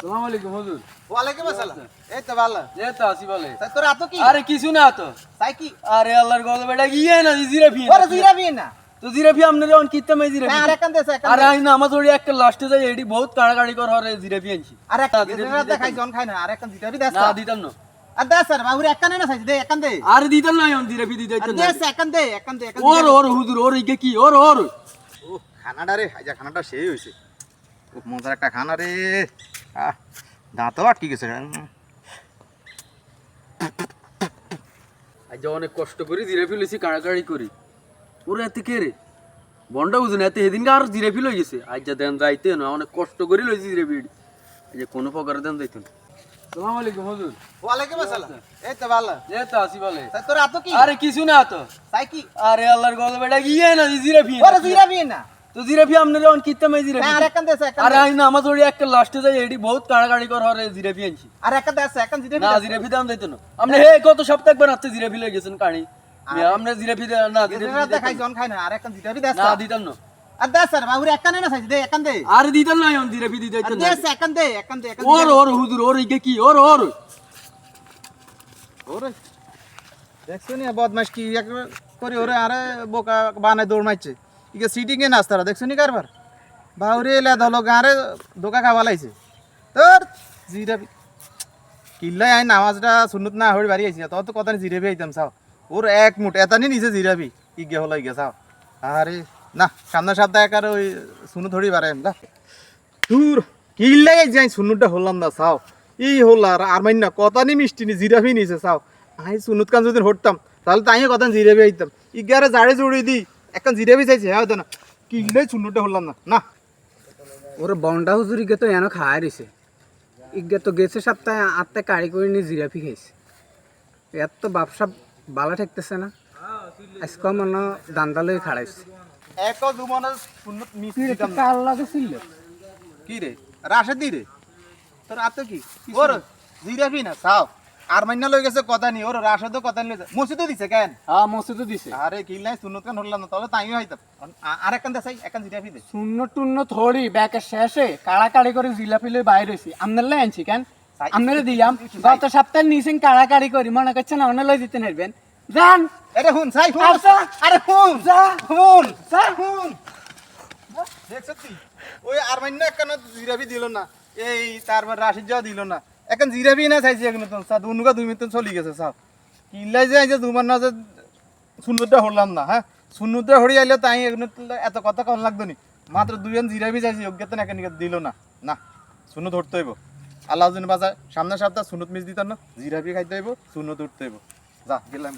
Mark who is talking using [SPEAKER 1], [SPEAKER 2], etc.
[SPEAKER 1] সালাম আলাইকুম হুজুর।
[SPEAKER 2] ওয়ালাইকুম আসসালাম। এই তো ভালো।
[SPEAKER 1] এই তো আসি বলে।
[SPEAKER 2] তাই তোর এত কি?
[SPEAKER 1] আরে কিছু না তো।
[SPEAKER 2] তাই কি?
[SPEAKER 1] আরে আল্লাহর গলে বেটা গিয়ে না জিরা ফি
[SPEAKER 2] ওরে জিরা বিয়ে না।
[SPEAKER 1] তো জিরা ফি আমনে যখন কিতে মে জিরা
[SPEAKER 2] না
[SPEAKER 1] ফি
[SPEAKER 2] আর একান দেছে
[SPEAKER 1] আরে আই না আমার থোড়ি একটা লাস্টে যাই এডি বহুত কাড়াকাড়ি কর হরে জিরা ফি আনছি।
[SPEAKER 2] আর এক
[SPEAKER 1] জিরা ফি দিতাম
[SPEAKER 2] দেখাই। জন খাই না আর একান জিরা বি দেছ
[SPEAKER 1] না দিতাম না।
[SPEAKER 2] আর দেছ স্যার বাবুর একান না সাইজ দে একান দে।
[SPEAKER 1] আরে দিতাম না আমি জিরা ফি দিতে
[SPEAKER 2] আর দেছ একান দে একান দে
[SPEAKER 1] ওর ওর হুজুর ওর ইকে কি? ওর ওর।
[SPEAKER 2] ও খানাটা রে আইজা খানাটা সেই হইছে। মজার একটা খানা রে। দাঁতও আটকে গেছে।
[SPEAKER 1] আজ অনেক কষ্ট করে জিরা ফি লইছি কাড়াকাড়ি করি। ওরে এতে কে রে? বন্ডা বুঝুন এতে সেদিনকে আর জিরা গেছে। আজ যা দেন যাইতে না অনেক কষ্ট করে লইছি জিরা ফি এই যে কোনো প্রকারে দেন যাইতো না। সালাম আলাইকুম হুজুর।
[SPEAKER 2] ওয়ালাইকুম আসসালাম। এই তো ভালো।
[SPEAKER 1] এই তো আসি বলে
[SPEAKER 2] তাই তোর কি?
[SPEAKER 1] আরে কিছু না তো।
[SPEAKER 2] তাই কি?
[SPEAKER 1] আরে আল্লাহর গলে বেটা গিয়ে না জিরা ফি
[SPEAKER 2] ওরে জিরা বিয়ে না।
[SPEAKER 1] তো জিরা ফি আমনে যখন কিতে মে
[SPEAKER 2] আর একান দেছে একান
[SPEAKER 1] আরে আই না আমার থোড়ি একটা লাস্টে যাই এডি বহুত কাড়াকাড়ি কর হরে জিরা ফি আনছি
[SPEAKER 2] আর একান দেছে একান
[SPEAKER 1] না জিরাফি দাম না আপনি হে কত সপ্তাহ একবার লই গেছেন কানি না জিরা ফি
[SPEAKER 2] দেখাই জন খাই না আর একান জিরা বি
[SPEAKER 1] না দিতাম না
[SPEAKER 2] আর দেছ স্যার বাবুর একান না সাইজ দে একান দে
[SPEAKER 1] আরে দিতাম না আমি জিরা ফি দিতে
[SPEAKER 2] আর দেছ একান দে একান দে
[SPEAKER 1] ওর ওর হুজুর ওর ইকে কি ওর ওর
[SPEAKER 2] ওরে দেখছ নি বদমাস কি এক করে ওরে আরে বোকা বানায় দৌড় মারছে ইকে সিটিং এ নাস্তারা দেখছ নি কারবার? বাউরে এলা দলো গাঁরে দোকা খাওয়া লাইছে তোর জিরা কিল্লাই আই নামাজটা সুন্নত না হয়ে বাড়ি আইছি তোর তো কথা জিরেবি আইতাম, চাও। ওর এক মুঠ এতানি নিচে জিরাবি ইগে হলো ইগে, চাও। আরে, না সামনে সপ্তাহে একার ওই সুনু ধরি বাড়াই না। দূর কিল্লাই যাই সুনুটা হলাম না, চাও। ই হল আর আর মাইন না কথানি মিষ্টি নি জিরাবি নিছে, চাও। আই সুনুত কান যদি হটতাম তাহলে তাই কথা জিরাবি আইতাম। ইগারে জাড়ে জুড়ি দি। এখন জিরাবি চাইছে হ্যাঁ না। কিল্লাই সুনুটা হলাম না না।
[SPEAKER 3] ওর বন্ডা হুজুরিকে তো এনে খাওয়াই রয়েছে ইগে তো গেছে সপ্তাহে আত্মা কাড়ি করে নিয়ে জিরাপি খাইছে। এত তো ব্যবসা বালা ঠেকতেছে না। আজকে মনে দান্দা লই খাড়াইছে।
[SPEAKER 2] এক দুমনে সুন্নত মিস দিতাম না
[SPEAKER 3] লাগে ছিল?
[SPEAKER 2] কি রে? রাশেদি রে? তোর আতো কি? ওর জিরাবি না চাও। আর মাইনা লই গেছে কথা নি ওর কথা দিছে কেন?
[SPEAKER 3] হ্যাঁ দিছে।
[SPEAKER 2] আরে কি নাই সুন্নত কান হলাম না? তাহলে তাইও হইতাম আ- আর একখান দেখাই একখান জিরাবি দে।
[SPEAKER 3] শূন্য টুন্য থড়ি ব্যাকের শেষে কাড়াকাড়ি করে জিলাপি লই বাইরে আনছি কেন? দিলাম। গত সপ্তাহে নিছেন কাড়াকাড়ি করি মনে করছেন অন্য লই দিতে নেবেন। যান।
[SPEAKER 2] আরে হুন সাই হুন
[SPEAKER 3] আচ্ছা।
[SPEAKER 2] আরে হুন
[SPEAKER 3] যা।
[SPEAKER 2] হুন
[SPEAKER 3] যা।
[SPEAKER 2] হুন দেখছ তুই ওই আর মাইনা একখান জিরাবি দিল না। এই তারপর রাশিদ যাও দিল না। এখন জিরাবি না চাইছি এখন স্যার দুনুকা দুই মিনিট চলি গেছে স্যার কিল্লাই যে আইছে দুমান না যে সুন্দরটা হলাম না হ্যাঁ? সুন্দরটা হরি আইলে তাই এখন এত কথা কম লাগতো নি। মাত্র দুজন জিরাবি চাইছি যোগ্যতা না কেন দিল না। না সুনুত ধরতে হইব। আল্লাহ বাজায় সামনের সপ্তাহ সুনুত মিস দিত না জিরাবি খাইতে হইব সুন্দর ধরতে হইব। যা, গেলাম